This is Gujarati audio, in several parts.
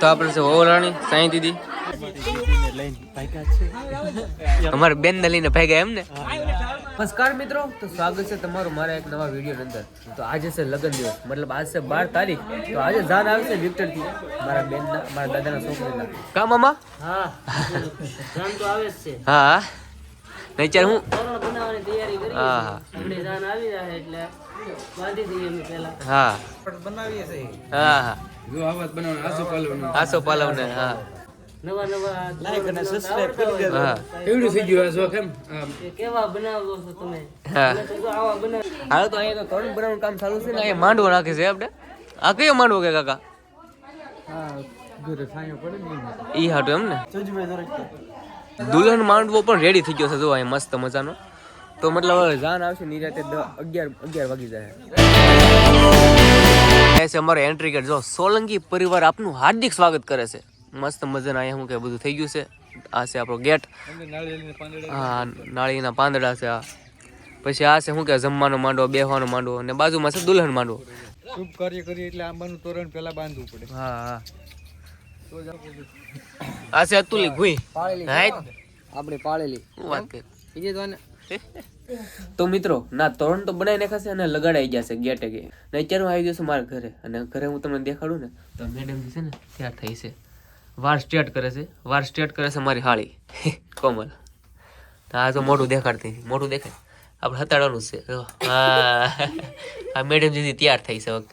તો આપણે છે ઓરાણી સાઈ દીદી. અમારે બેન ને લઈને ભાગ્યા એમ ને? નમસ્કાર મિત્રો તો સ્વાગત છે તમારું મારા એક નવા વીડિયો અંદર. તો આજે છે લગ્ન દિવસ મતલબ આજ છે બાર તારીખ. તો આજે જાન આવશે વિક્ટરથી મારા બેન ના મારા દાદાના છોકરીના. કા મામા? હા. જાન તો આવે જ છે. હા નહીં ચાલ હું? તોરણ બનાવવાની તૈયારી કરી હા હા. આપણી જાન આવી જાય એટલે બાંધી દઈએ અમે પહેલા. હા. હા હા. જો આવાજ બનાવવાનો આસુ પાલવનો. આસો પાલવ હા. નવા નવા લાઈક અને સબસ્ક્રાઇબ કરી દેજો. હા. એવડું થઈ ગયું આ શોખ કેવા બનાવો છો તમે? હા. અમે તો જો આવા બનાવ હાલ તો અહીંયા તો તોરણ બનાવવાનું કામ ચાલુ છે ને? અહીંયા માંડવો નાખે છે આપણે. આ કયો માંડવો કે કાકા? ઈ હાટું એમ ને? દુલ્હન માંડવો પણ રેડી થઈ ગયો છે જો અહીંયા મસ્ત મજાનો. તો મતલબ હવે જાન આવશે નિરાતે અગિયાર અગિયાર વાગી જાય. એ છે અમારો એન્ટ્રી ગેટ જો સોલંકી પરિવાર આપનું હાર્દિક સ્વાગત કરે છે. મસ્ત મજાના અહીંયા શું કે બધું થઈ ગયું છે. આ છે આપણો ગેટ. હા નાળીના પાંદડા છે આ. પછી આ છે શું કે જમવાનો માંડવો બેહવાનો માંડવો અને બાજુમાં છે દુલ્હન માંડવો. શુભ કાર્ય કરીએ એટલે આંબાનું તોરણ પહેલા બાંધવું પડે. હા હા. આ છે અતુલી ભૂઈ. આપણે પાળેલી. શું વાત કરી? બીજે તો તો મિત્રો, ના, તોરણ તો બનાવી નાખાશે અને લગાડાઈ જશે ગેટે ગે ને આવી ગયો છું મારા ઘરે અને ઘરે હું તમને દેખાડું ને, તો મેડમ છે ને તૈયાર થઈ છે. વાર સ્ટ્રેટ કરે છે. વાર સ્ટ્રેટ કરે છે મારી હાળી. કોમલ. આ તો મોઢું દેખાડતી. મોઢું દેખાય. આપણે હતાડવાનું છે. હા. મેડમ દીદી તૈયાર થઈ છે વખત.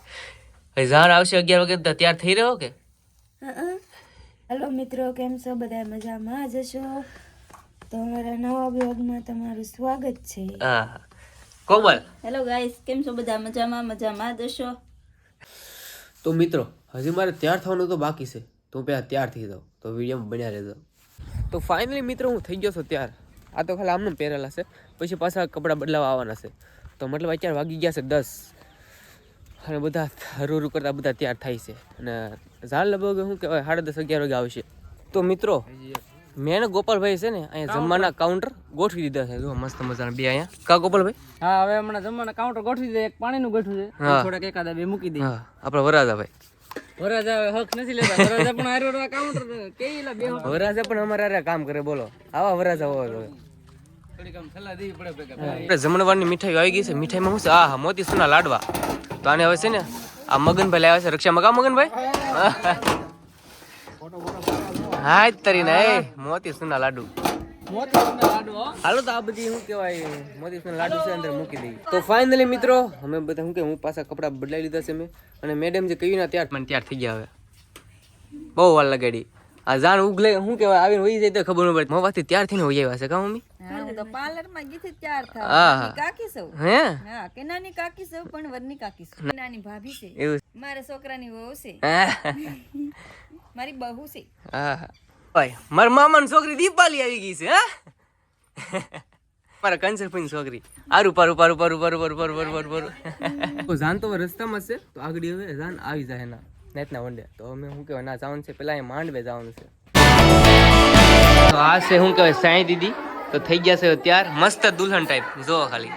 હવે આવશે અગિયાર વાગે તૈયાર થઈ રહ્યો કે? હેલો મિત્રો, કેમ છો? બધા મજામાં? જશો તો અમારા નવા બ્લોગમાં તમારું સ્વાગત છે. હા. કોમલ. હેલો ગાઈસ કેમ છો? બધા મજામાં? મજામાં દશો તો મિત્રો હજી મારે તૈયાર થવાનું તો બાકી છે. તો પહેલાં તૈયાર થઈ જાઉં. તો વિડીયોમાં બન્યા રહેજો. તો ફાઇનલી મિત્રો હું થઈ ગયો છું તૈયાર. આ તો ખાલી આમને પહેરેલા છે. પછી પાછા કપડાં બદલાવા આવવાના છે. તો મતલબ અત્યારે વાગી ગયા છે દસ. અને બધા હરું કરતા બધા તૈયાર થાય છે. અને ઝાડ લગભગ શું કહેવાય? સાડા દસ અગિયાર વાગે આવશે. તો મિત્રો મેં ગોપાલભાઈ છે ને અહીંયા જમવાના કાઉન્ટર ગોઠવી દીધા છે. જો મસ્ત મજાના બે અહીંયા. કા ગોપાલભાઈ? હા હવે હમણાં જમવાના કાઉન્ટર ગોઠવી દે એક પાણીનું ગોઠવું છે. થોડાક એકાદા બે મૂકી દે. હા વરાજા ભાઈ વરાજા હવે હક નથી લેતા. વરાજા પણ હારો કાઉન્ટર કેઈલા બે વરાજા પણ અમારા હારે કામ કરે બોલો. આવા વરાજા હોય હવે આપણે જમણવારની મીઠાઈ આવી ગઈ છે. મીઠાઈમાં શું છે? આ મોતી સોના લાડવા. તો આને હવે છે ને આ મગનભાઈ લાવ્યા છે. રક્ષામાં મગા મગનભાઈ? હા જ તરીને એ મોતી સોના લાડુ. હાલો તો આ બધી શું કહેવાય મોતી સોના લાડુ છે અંદર મૂકી દઈએ. તો ફાઇનલી મિત્રો અમે બધા શું કે હું પાછા કપડાં બદલાઈ લીધા છે મેં. અને મેડમ જે કહ્યું ને ત્યાર મને ત્યાર થઈ ગયા હવે. બહુ વાર લગાડી. આ જાણ ઉગલે શું કહેવાય આવીને હોઈ જાય તો ખબર ન પડે. મોવાથી ત્યાર થઈને હોઈ આવ્યા છે કા મમ્મી? તો પાર્લરમાં ગીથી ત્યાર હા, કાકી સૌ. હે? હા કે નાની કાકી સૌ પણ વરની કાકી સૌ. નાની ભાભી છે. એવું. મારા છોકરાની વહુ છે. હા. મારી બહુ છે. હા ભાઈ મારા મામાની છોકરી દીપાલી આવી ગઈ છે હા? મારા કંચરભાઈની છોકરી. આરું પારું પારું પારું પારું પારું પારું પારું પારું પારું. તો જાન તો રસ્તામાં છે તો આગળ હવે જાન આવી જાય એના નેતના વંડે. તો અમે શું કહેવાય ના જવાનું છે પેલા એ માંડવે જવાનું છે. તો આ છે શું કહેવાય સાંઈ દીદી. તો થઈ ગયા છે ત્યાર મસ્ત દુલ્હન ટાઈપ જોવો ખાલી.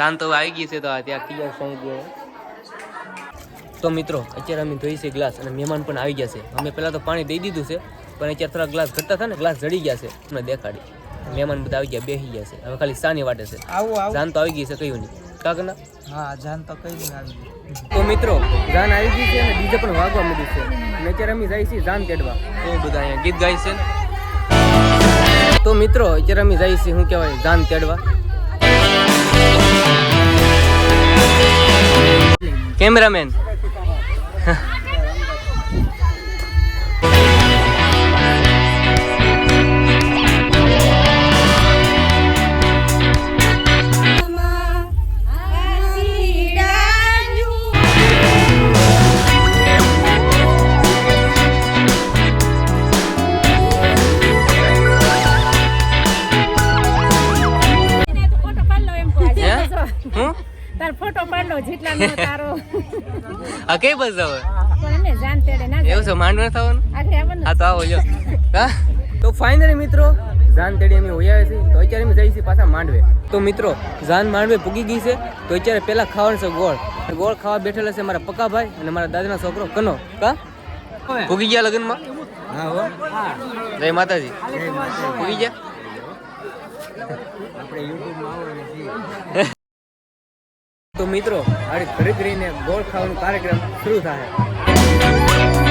જાન તો આવી ગઈ છે તો આ ત્યાં થઈ ગયા સાંઈ દીદી તો મિત્રો અત્યારે અમે ધોઈ છે ગ્લાસ અને મહેમાન પણ આવી ગયા છે. અમે પહેલાં તો પાણી દઈ દીધું છે પણ અત્યારે થોડા ગ્લાસ ઘટતા હતા ને ગ્લાસ જડી ગયા છે. અમને દેખાડી. મહેમાન બધા આવી ગયા બેસી ગયા છે. હવે ખાલી સાની વાટે છે. જાન તો આવી ગઈ છે કયું નહીં કાકના હા જાન તો કઈ નહીં આવી તો મિત્રો જાન આવી ગઈ છે અને બીજે પણ વાગવા મળ્યું છે. અને અત્યારે અમે જાય છીએ જાન કેડવા તો બધા અહીંયા ગીત ગાય છે તો મિત્રો અત્યારે અમે જાય છીએ શું કહેવાય જાન કેડવા કેમેરામેન Huh. જેટલા નો તારો. આ કઈ બસ હવે? પણ એમને જાન તેડે ના એવું છે માંડવા થવાનું? આખરે આવવાનું. હા તો આવો જો હા? તો ફાઇનલી મિત્રો જાન તેડી અમે હોયા છે તો અત્યારે અમે જઈએ છીએ પાછા માંડવે. તો મિત્રો જાન માંડવે પૂગી ગઈ છે. તો અત્યારે પેલા ખાવાનું છે ગોળ. ગોળ ખાવા બેઠેલા છે મારા પક્કાભાઈ અને મારા દાદાના છોકરો કનો. કા? ભૂગી ગયા લગ્નમાં? હા જય માતાજી. ભૂગી ગયા? આપણે યુટ્યુબમાં. તો મિત્રો આડી ફરી કરીને ગોળ ખાવાનો કાર્યક્રમ શરૂ થાય.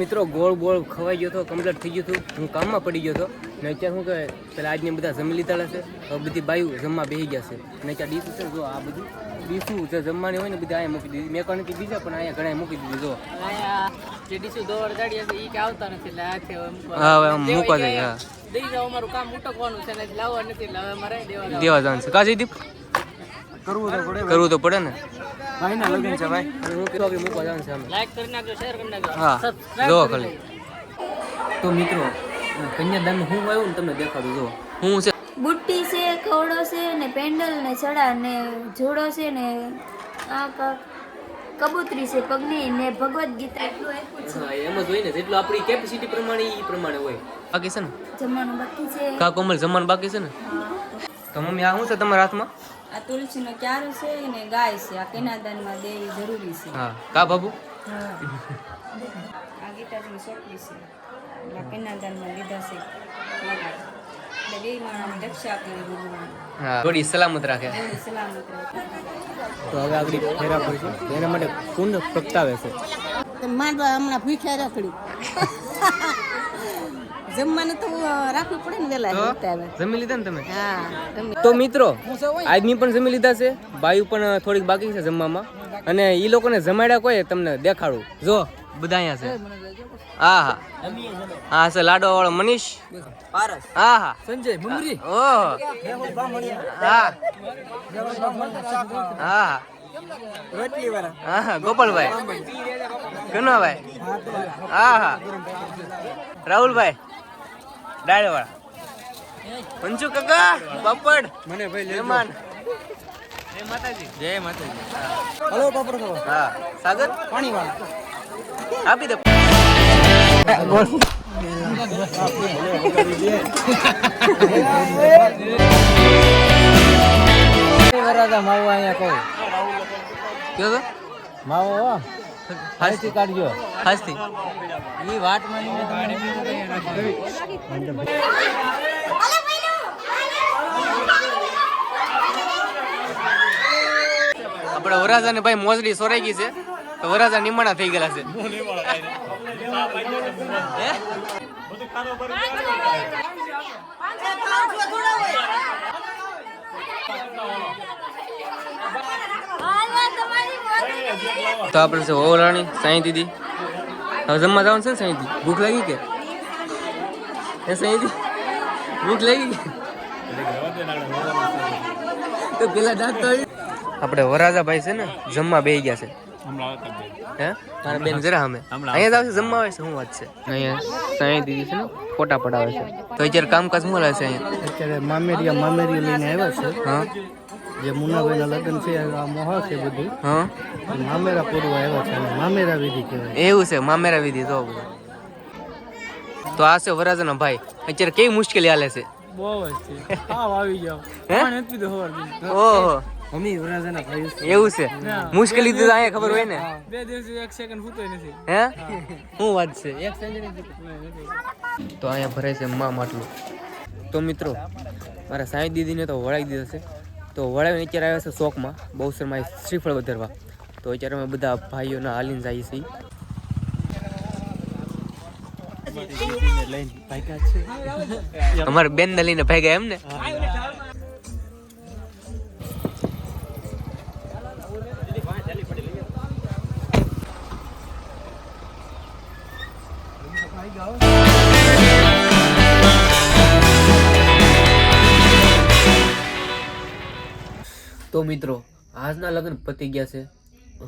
મિત્રો ગોળ ગોળ ખવાઈ ગયો હતો કમ્પ્લીટ થઈ ગયું હતું. હું કામમાં પડી ગયો હતો. ને અત્યારે શું કહેવાય પેલા આજને બધા જમી લીધા હશે હવે બધી બાયું જમવા બેસી ગયા છે. ને ત્યાં ડીશું છે જો આ બધું ડીશું જે જમવાની હોય ને બધી અહીંયા મૂકી દીધી. મેં કોને બીજા પણ અહીંયા ઘણા મૂકી દીધી જો. જે ડીશું દોડ દાડી હશે ઈ કે આવતા નથી એટલે આ હવે મૂકવા. જાય હા. દઈ જાઓ અમારું કામ ઉટકવાનું છે ને લાવવા નથી મારે દેવા જવાનું. દેવા જવાનું છે. કાશી દીપ કરવું તો પડે ને? ભાઈ ના લગન છે ભાઈ. હું કીધું કે મૂકવા જવાનું છે લાઈક કરી નાખજો શેર કરી નાખજો. હા જો ખાલી. તો મિત્રો કન્યાદાન હું આવ્યું ને તમને દેખાડું જો. હું છે? બુટ્ટી છે ખવડો છે ને પેન્ડલ ને છડા ને જોડો છે ને આ કબૂતરી છે પગની ને ભગવદ્ ગીતા. એટલું આપ્યું છે. હા, એમ જ હોય ને જેટલું આપણી કેપેસિટી પ્રમાણે એ પ્રમાણે હોય. બાકી છે ને? જમવાનું બાકી છે. કા કોમલ જમવાનું બાકી છે ને? તો મમ્મી આ શું છે તમારા હાથમાં? આ તુલસીનો ક્યારો છે ને ગાય છે. આ કેનાદાનમાં દેવી જરૂરી છે. હા. કા બાબુ? આ ગીતાજીની ચોપડી છે. આ કેનાદાનમાં લીધા છે. એટલે બે માણસને રક્ષા આપી ભગવાન થોડી સલામત રાખે. સલામત રાખે. તો હવે આપણી ફેરા પડશે તો એના માટે કુંડ પ્રગટાવે છે. માંડવા હમણાં ભૂખ્યા રાખડી જમવાનું તો રાખવું પડે ને વેલા જમી લીધા ને તમે? હા તો મિત્રો આજની પણ જમી લીધા છે. બાયુ પણ થોડીક બાકી છે જમવામાં. અને એ લોકોને જમાડ્યા કોઈ તમને દેખાડું. જો બધા અહીંયા છે. હા હા. હા લાડો વાળો મનીષ. હા હા. સંજય મુમરી ઓહો. હા હા. રોટલી વાળા હા હા. ગોપાલભાઈ. કનુભાઈ. હા હા. રાહુલભાઈ. ડાળવાળા પંચુ કાકા પાપડ. મને ભાઈ મહેમાન. જય માતાજી. જય માતાજી. હલો પાપડ હા સાગર? પાણી વાળા આપી દે. વરાદા માવો અહીંયા કહો કયો માવો હાસ્તી. કાઢજો. હાસ્તી. એ વાટ આપણે વરાજા ને ભાઈ મોજડી સોરાઈ ગઈ છે. તો વરાજા નિમાણા થઈ ગયેલા છે? તો આપણે છે ઓરાણી સાઈ દીદી. હવે જમવા જવાનું છે ને સાઈ દીદી? ભૂખ લાગી કે? એ સાઈ દીદી, ભૂખ લાગી કે? તો પેલા દાંત તો આપણે વરાજા ભાઈ છે ને, જમવા બેહી ગયા છે. હે? મારા બેન જરા અમે અહીંયા જ આવશે જમવા આવે છે શું વાત છે? અહીંયા સાઈ દીદી છે ને ફોટા પડાવે છે. તો અત્યારે કામકાજ શું હશે છે અહીંયા? અત્યારે મામેરિયા મામેરી લઈને આવ્યા છે. હા? જે મુન્નાભાઈના લગ્ન છે આ મોહ છે બધું. હા? મામેરા પૂરવા આવ્યા છે મામેરા વિધિ કહેવાય. એવું છે મામેરા વિધિ તો બધું. તો આ છે વરાજના ભાઈ. અત્યારે કેવી મુશ્કેલી હાલે છે? બહુ જ છે. આવ આવી જાવ હે? નથી પીધો ઓહો. મમ્મી વરાજાના ભાઈ એવું છે? મુશ્કેલી તો અહીંયા ખબર હોય ને? બે દિવસ એક સેકન્ડ ભૂતો નથી. હે? શું વાત છે? એક તો અહીંયા ભરાય છે મા માટલું. તો મિત્રો મારા સાંઈ દીદીને તો વળાવી દીધો છે. તો વળાવીને અત્યારે આવ્યા છે શોખમાં બહુ શર્મા શ્રીફળ વધારવા. તો અત્યારે અમે બધા ભાઈઓના હાલીને જઈએ છીએ. અમારે બેન ને લઈને ભાગ્યા એમ ને તો મિત્રો, આજના લગ્ન પતી ગયા છે.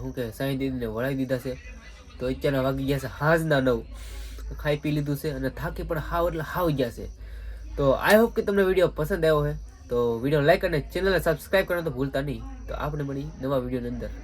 શું કે સાંઈ દીદીને વળાવી દીધા છે. તો અત્યારના વાગી ગયા છે હાજના નવ. ખાઈ પી લીધું છે અને થાકી પણ હાવ એટલે હાવ ગયા છે. તો આઈ હોપ કે તમને વીડિયો પસંદ આવ્યો હોય. તો વીડિયો લાઈક અને ચેનલને સબસ્ક્રાઈબ કરવાનું તો ભૂલતા નહીં. તો આપણે મળી નવા વિડીયોની અંદર.